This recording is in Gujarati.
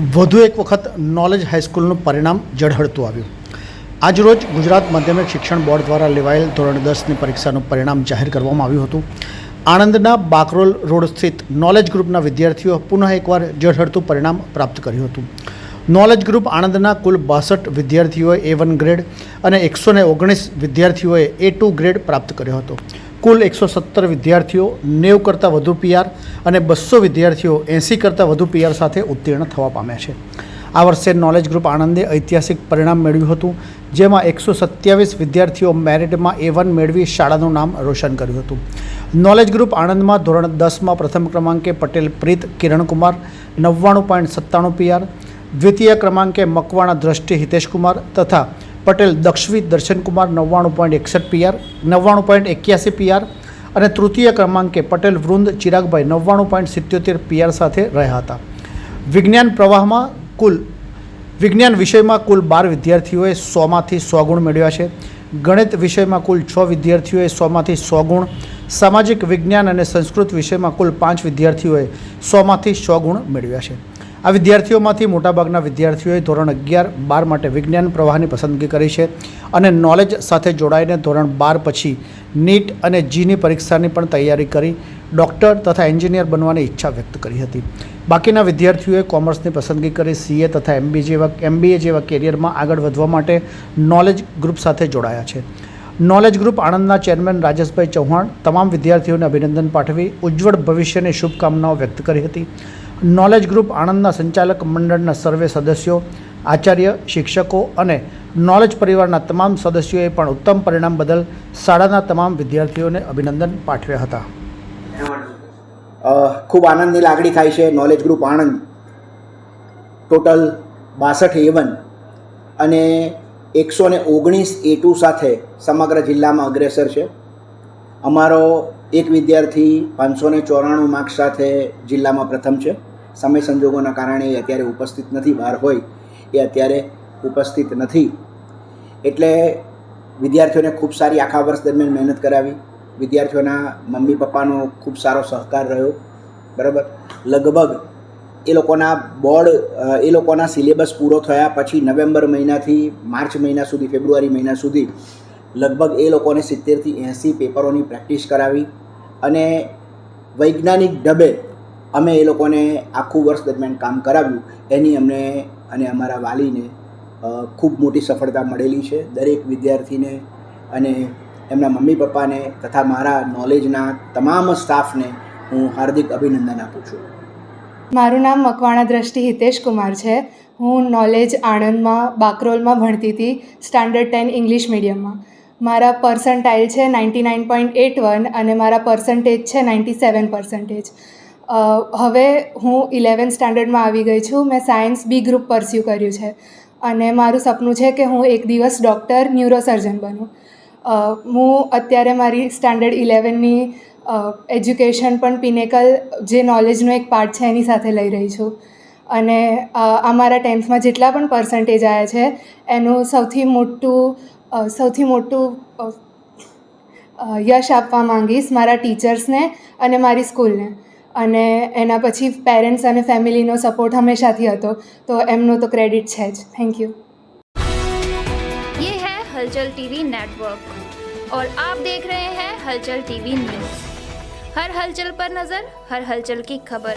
વધુ એક વખત નોલેજ હાઈસ્કૂલનું પરિણામ ઝળહળતું આવ્યું. આજરોજ ગુજરાત માધ્યમિક શિક્ષણ બોર્ડ દ્વારા લેવાયેલ ધોરણ દસની પરીક્ષાનું પરિણામ જાહેર કરવામાં આવ્યું હતું. આણંદના બાકરોલ રોડ સ્થિત નોલેજ ગ્રુપના વિદ્યાર્થીઓ પુનઃ એકવાર ઝળહળતું પરિણામ પ્રાપ્ત કર્યું હતું. નોલેજ ગ્રુપ આણંદના કુલ બાસઠ વિદ્યાર્થીઓએ એ વન ગ્રેડ અને એકસો ઓગણીસ વિદ્યાર્થીઓએ એ ટુ ગ્રેડ પ્રાપ્ત કર્યો હતો. કુલ એકસો સત્તર વિદ્યાર્થીઓ નેવ કરતાં વધુ પીઆર અને બસો વિદ્યાર્થીઓ એંસી કરતાં વધુ પીઆર સાથે ઉત્તીર્ણ થવા પામ્યા છે. આ વર્ષે નોલેજ ગ્રુપ આણંદે ઐતિહાસિક પરિણામ મેળવ્યું હતું, જેમાં એકસો સત્યાવીસ વિદ્યાર્થીઓ મેરિટમાં એ વન મેળવી શાળાનું નામ રોશન કર્યું હતું. નોલેજ ગ્રુપ આણંદમાં ધોરણ દસમાં પ્રથમ ક્રમાંકે પટેલ, પ્રીત, કિરણકુમાર, નવ્વાણું પોઈન્ટ સત્તાણું પીઆર દ્વિતીય ક્રમાંકે મકવાણા દ્રષ્ટિ હિતેશકુમાર તથા પટેલ દક્ષવી દર્શનકુમાર નવ્વાણું પોઈન્ટ એકસઠ પીઆર નવ્વાણું પોઈન્ટ એક્યાસી પીઆર અને તૃતીય ક્રમાંકે પટેલ વૃંદ ચિરાગભાઈ નવ્વાણું પોઈન્ટ સિત્યોતેર પીઆર સાથે રહ્યા હતા. વિજ્ઞાન પ્રવાહમાં કુલ, વિજ્ઞાન વિષયમાં કુલ બાર વિદ્યાર્થીઓએ સોમાંથી સો ગુણ મેળવ્યા છે. ગણિત વિષયમાં કુલ છ વિદ્યાર્થીઓએ સોમાંથી સો ગુણ સામાજિક વિજ્ઞાન અને સંસ્કૃત વિષયમાં કુલ પાંચ વિદ્યાર્થીઓએ સોમાંથી સો ગુણ મેળવ્યા છે. આ વિદ્યાર્થીઓમાંથી મોટાભાગના વિદ્યાર્થીઓએ ધોરણ અગિયાર બાર માટે વિજ્ઞાન પ્રવાહની પસંદગી કરી છે અને નોલેજ સાથે જોડાઈને ધોરણ બાર પછી નીટ અને જીની પરીક્ષાની પણ તૈયારી કરી ડૉક્ટર તથા એન્જિનિયર બનવાની ઈચ્છા વ્યક્ત કરી હતી. બાકીના વિદ્યાર્થીઓએ કોમર્સની પસંદગી કરી સીએ તથા એમબી જેવા એમબીએ જેવા કેરિયરમાં આગળ વધવા માટે નોલેજ ગ્રુપ સાથે જોડાયા છે. નોલેજ ગ્રુપ આણંદના ચેરમેન રાજેશભાઈ ચૌહાણ તમામ વિદ્યાર્થીઓને અભિનંદન પાઠવી ઉજ્જવળ ભવિષ્યની શુભકામનાઓ વ્યક્ત કરી હતી. નોલેજ ગ્રુપ આણંદના સંચાલક મંડળના સર્વે સદસ્યો, આચાર્ય, શિક્ષકો અને નોલેજ પરિવારના તમામ સદસ્યોએ પણ ઉત્તમ પરિણામ બદલ શાળાના તમામ વિદ્યાર્થીઓને અભિનંદન પાઠવ્યા હતા. ખૂબ આનંદની લાગણી થાય છે નોલેજ ગ્રુપ આણંદ. ટોટલ બાસઠ એવન અને એકસો ને ઓગણીસ એ ટુ સાથે સમગ્ર જિલ્લામાં અગ્રેસર છે. અમારો એક વિદ્યાર્થી પાંચસો ને ચોરાણું માર્ક્સ સાથે જિલ્લામાં પ્રથમ છે. સમય સંજોગોના કારણે એ અત્યારે ઉપસ્થિત નથી, બહાર હોય, એ અત્યારે ઉપસ્થિત નથી. એટલે વિદ્યાર્થીઓને ખૂબ સારી આખા વર્ષ દરમિયાન મહેનત કરાવી. વિદ્યાર્થીઓના મમ્મી પપ્પાનો ખૂબ સારો સહકાર રહ્યો. બરાબર? લગભગ એ લોકોના બોર્ડ એ લોકોના સિલેબસ પૂરો થયા પછી નવેમ્બર મહિનાથી માર્ચ મહિના સુધી, ફેબ્રુઆરી મહિના સુધી લગભગ એ લોકોને સિત્તેરથી એંસી પેપરોની પ્રેક્ટિસ કરાવી અને વૈજ્ઞાનિક ઢબે અમે એ લોકોને આખું વર્ષ દરમિયાન કામ કરાવ્યું. એની અમને અને અમારા વાલીને ખૂબ મોટી સફળતા મળેલી છે. દરેક વિદ્યાર્થીને અને એમના મમ્મી પપ્પાને તથા મારા નોલેજના તમામ સ્ટાફને હું હાર્દિક અભિનંદન આપું છું. મારું નામ મકવાણા દ્રષ્ટિ હિતેશ કુમાર છે. હું નોલેજ આણંદમાં, બાકરોલમાં ભણતી હતી સ્ટાન્ડર્ડ ટેન ઇંગ્લિશ મીડિયમમાં મારા પર્સન્ટાઇલ છે ninety nine point eight one અને મારા પર્સન્ટેજ છે નાઇન્ટી સેવન પર્સન્ટેજ હવે હું ઇલેવન સ્ટાન્ડર્ડમાં આવી ગઈ છું. મેં સાયન્સ બી ગ્રુપ પરસ્યુ કર્યું છે. અને મારું સપનું છે કે હું એક દિવસ ડૉક્ટર ન્યુરોસર્જન બનું. હું અત્યારે મારી સ્ટાન્ડર્ડ ઇલેવનની એજ્યુકેશન પણ પિનેકલ જે નોલેજનો એક પાર્ટ છે એની સાથે લઈ રહી છું. અને અમારા ટેન્થમાં જેટલા પણ પર્સન્ટેજ આવ્યા છે, એનું સૌથી મોટું સૌથી મોટું યશ આપવા માંગીશ મારા ટીચર્સને અને મારી સ્કૂલને. અને એના પછી પેરેન્ટ્સ અને ફેમિલીનો સપોર્ટ હંમેશાથી હતો તો એમનો તો ક્રેડિટ છે જ થેન્ક યુ ये है हलचल टीवी नेटवर्क और आप देख रहे हैं हलचल टीवी न्यूज हर हलचल पर नजर हर हलचल की खबर